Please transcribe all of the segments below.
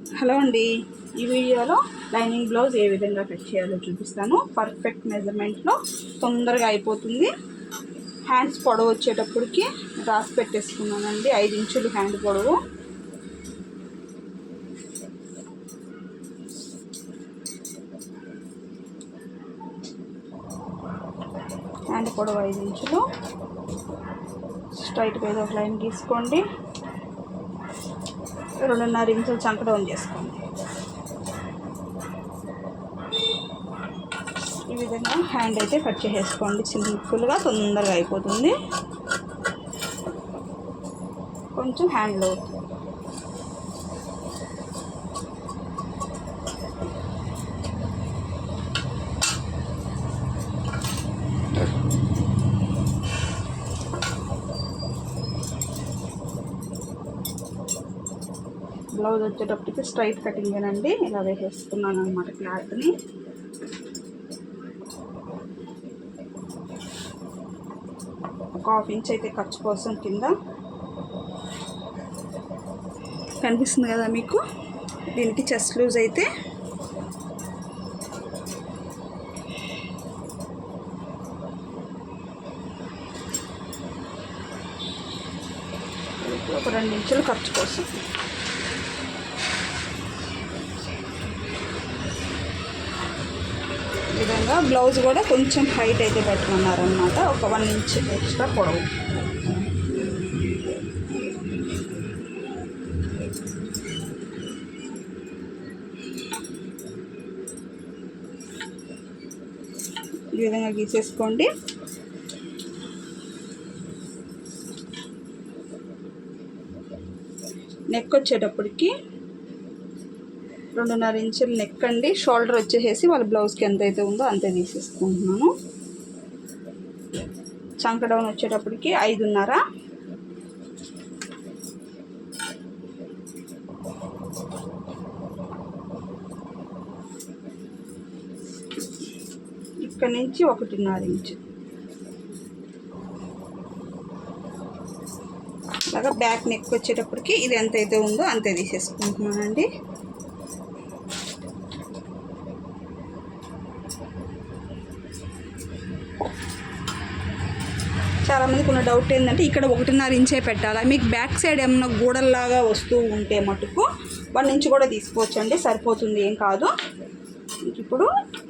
Hello అండి. ఈ వీడియోలో లైనింగ్ బ్లౌజ్ ఏ విధంగా కట్ చేయాలో చూపిస్తాను. పర్ఫెక్ట్ మెజర్మెంట్లో తొందరగా అయిపోతుంది. హ్యాండ్స్ పొడవు వచ్చేటప్పటికి రాసి పెట్టేసుకున్నానండి. ఐదు ఇంచులు హ్యాండ్ పొడవు. హ్యాండ్ పొడవు ఐదు ఇంచులు. స్ట్రైట్గా ఏదో ఒక లైన్ గీసుకోండి రెండున్నర ఇంచులు చంక డౌన్ చేసుకోండి. ఈ విధంగా హ్యాండ్ అయితే కట్ చేసేసుకోండి. సింపుల్గా తొందరగా అయిపోతుంది. కొంచెం హ్యాండ్ అవుతుంది బ్లౌజ్ వచ్చేటప్పటికి స్ట్రైట్ కటింగేనండి ఇలా వేసేసుకున్నాను అనమాట క్లాత్ని. ఒక హాఫ్ ఇంచ్ అయితే ఖర్చు కోసం కింద కనిపిస్తుంది కదా మీకు? దీనికి చెస్ట్ లూజ్ అయితే ఒక రెండు ఇంచులు ఖర్చు కోసం. బ్లౌజ్ కూడా కొంచెం హైట్ అయితే పెట్టుకున్నారనమాట ఒక వన్ ఇంచ్ ఎక్స్ట్రా పొడవు. ఈ విధంగా గీసేసుకోండి. నెక్ వచ్చేటప్పటికి రెండున్నర ఇంచులు నెక్ అండి షోల్డర్ వచ్చేసేసి వాళ్ళ బ్లౌజ్కి ఎంత అయితే ఉందో అంతే తీసేసుకుంటున్నాను. చంక డౌన్ వచ్చేటప్పటికి ఐదున్నర. ఇక్కడ నుంచి ఒకటిన్నర ఇంచు. అలాగా బ్యాక్ నెక్ వచ్చేటప్పటికి ఇది ఎంత అయితే ఉందో అంతే తీసేసుకుంటున్నానండి. చాలామందికి ఉన్న డౌట్ ఏంటంటే ఇక్కడ ఒకటిన్నర ఇంచే పెట్టాలా? మీకు బ్యాక్ సైడ్ ఏమైనా గూడల్లాగా వస్తూ ఉంటే మటుకు వన్ ఇంచ్ కూడా తీసుకోవచ్చండి సరిపోతుంది ఏం కాదు. ఇప్పుడు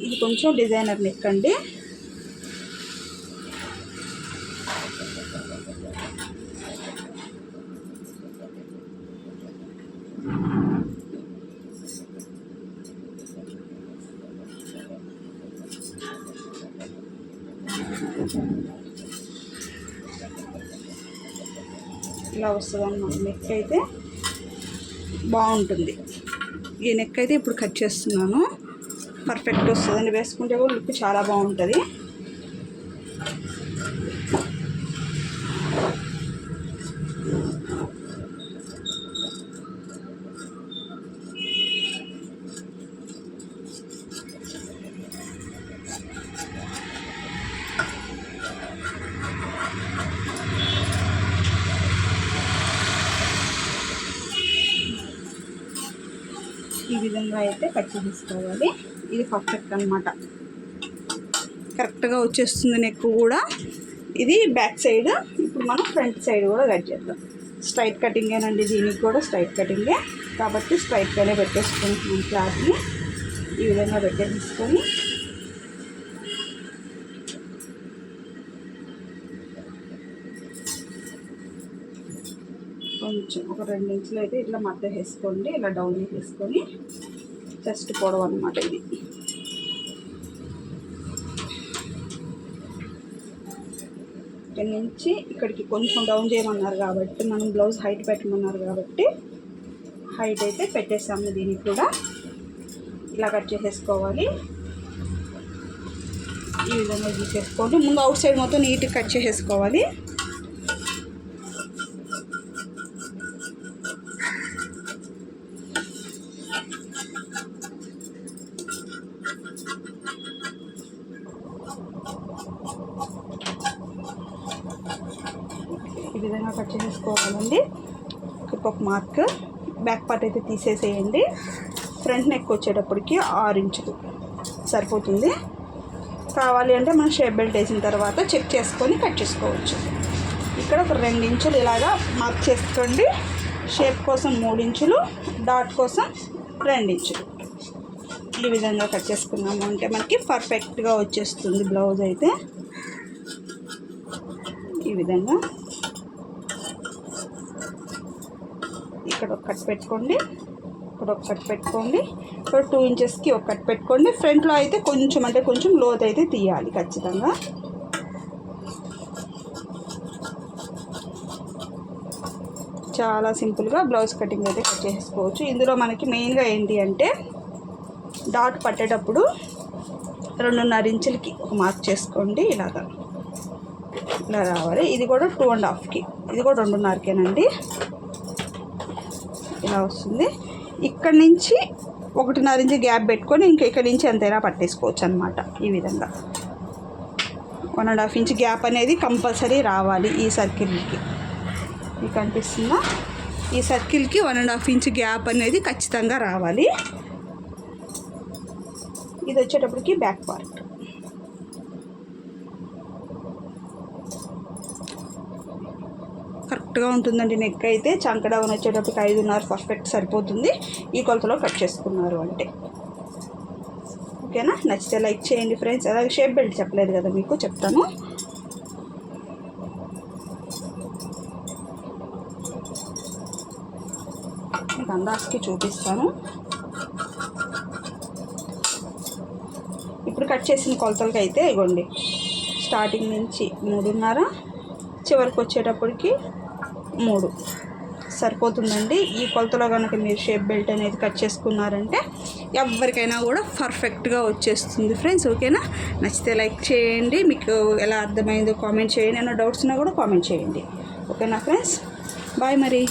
ఇది కొంచెం డిజైనర్ నెక్ అండి. ఇలా వస్తుంది అన్నమాట నెక్ అయితే బాగుంటుంది. ఈ నెక్ అయితే ఇప్పుడు కట్ చేస్తున్నాను. పర్ఫెక్ట్ వస్తుందండి. వేసుకుంటే కూడా లుక్ చాలా బాగుంటుంది. విధంగా అయితే కట్ చేసుకోవాలి. ఇది పర్ఫెక్ట్ అనమాట కరెక్ట్గా వచ్చేస్తుంది నెక్ కూడా. ఇది బ్యాక్ సైడ్ ఇప్పుడు మనం ఫ్రంట్ సైడ్ కూడా కట్ చేద్దాం. స్ట్రైట్ కటింగేనండి దీనికి కూడా స్ట్రైట్ కటింగే కాబట్టి స్ట్రైట్గానే పెట్టేసుకుంటున్నాం క్లాత్ని ఈ విధంగా పెట్టేసుకొని కొంచెం ఒక రెండు ఇంచులు అయితే ఇట్లా మధ్య వేసుకోండి ఇలా డౌన్ వేసుకొని చెస్ట్ పొడవు అనమాట ఇది. ఇక్కడ నుంచి ఇక్కడికి కొంచెం డౌన్ చేయమన్నారు కాబట్టి మనం బ్లౌజ్ హైట్ పెట్టమన్నారు కాబట్టి హైట్ అయితే పెట్టేసాము దీనికి కూడా. ఇలా కట్ చేసేసుకోవాలి. ఈ విధంగా తీసేసుకోండి. ముందు అవుట్ సైడ్ మొత్తం నీట్గా కట్ చేసేసుకోవాలి. విధంగా కట్ చేసుకోవాలండి. ఒక మార్క్. బ్యాక్ పార్ట్ అయితే తీసేసేయండి. ఫ్రంట్ నెక్ వచ్చేటప్పటికి ఆరు ఇంచులు. సరిపోతుంది. కావాలి అంటే మనం షేప్ బెల్ట్ వేసిన తర్వాత చెక్ చేసుకొని కట్ చేసుకోవచ్చు. ఇక్కడ ఒక రెండు ఇంచులు ఇలాగా మార్క్ చేసుకోండి. షేప్ కోసం మూడు ఇంచులు డాట్ కోసం రెండు ఇంచులు. ఈ విధంగా కట్ చేసుకున్నాము అంటే మనకి పర్ఫెక్ట్గా వచ్చేస్తుంది బ్లౌజ్ అయితే. ఈ విధంగా ఇక్కడ ఒక కట్ పెట్టుకోండి. ఇక్కడ ఒక కట్ పెట్టుకోండి. ఇక్కడ టూ ఇంచెస్కి ఒక కట్ పెట్టుకోండి. ఫ్రంట్లో అయితే కొంచెం అంటే కొంచెం లోత్ అయితే తీయాలి ఖచ్చితంగా. చాలా సింపుల్గా బ్లౌజ్ కటింగ్ అయితే కట్ చేసుకోవచ్చు. ఇందులో మనకి మెయిన్గా ఏంటి అంటే డాట్ పట్టేటప్పుడు రెండున్నర ఇంచులకి ఒక మార్క్ చేసుకోండి. ఇలాగా. ఇలా రావాలి. ఇది కూడా టూ అండ్ హాఫ్కి ఇది కూడా రెండున్నరకేనండి. ఇలా వస్తుంది. ఇక్కడ నుంచి ఒకటిన్నర ఇంచు గ్యాప్ పెట్టుకొని ఇంక ఇక్కడ నుంచి ఎంతైనా పట్టేసుకోవచ్చు అనమాట ఈ విధంగా. One and half inch gap అనేది కంపల్సరీ రావాలి ఈ సర్కిల్కి. మీకు కనిపిస్తుందా ఈ సర్కిల్కి one and half inch gap అనేది ఖచ్చితంగా రావాలి. ఇది వచ్చేటప్పటికి బ్యాక్ పార్ట్. కరెక్ట్గా ఉంటుందండి నెక్ అయితే. చంక డౌన్ వచ్చేటప్పటికి ఐదున్నర పర్ఫెక్ట్ సరిపోతుంది. ఈ కొలతలో కట్ చేసుకున్నారు అంటే. ఓకేనా? నచ్చితే లైక్ చేయండి ఫ్రెండ్స్ అలాగే షేప్ బెల్ట్ చెప్పలేదు కదా మీకు చెప్తాను. మీకు అందాజకి చూపిస్తాను. ఇప్పుడు కట్ చేసిన కొలతలకి అయితే ఇగోండి. స్టార్టింగ్ నుంచి మూడున్నర చివరికి వచ్చేటప్పటికి మూడు. సరిపోతుందండి. ఈ కొలతలో కనుక మీరు షేప్ బెల్ట్ అనేది కట్ చేసుకున్నారంటే ఎవరికైనా కూడా పర్ఫెక్ట్గా వచ్చేస్తుంది ఫ్రెండ్స్. ఓకేనా? నచ్చితే లైక్ చేయండి. మీకు ఎలా అర్థమైందో కామెంట్ చేయండి. ఏమైనా డౌట్స్ ఉన్నా కూడా కామెంట్ చేయండి. ఓకేనా ఫ్రెండ్స్? బాయ్ మరి.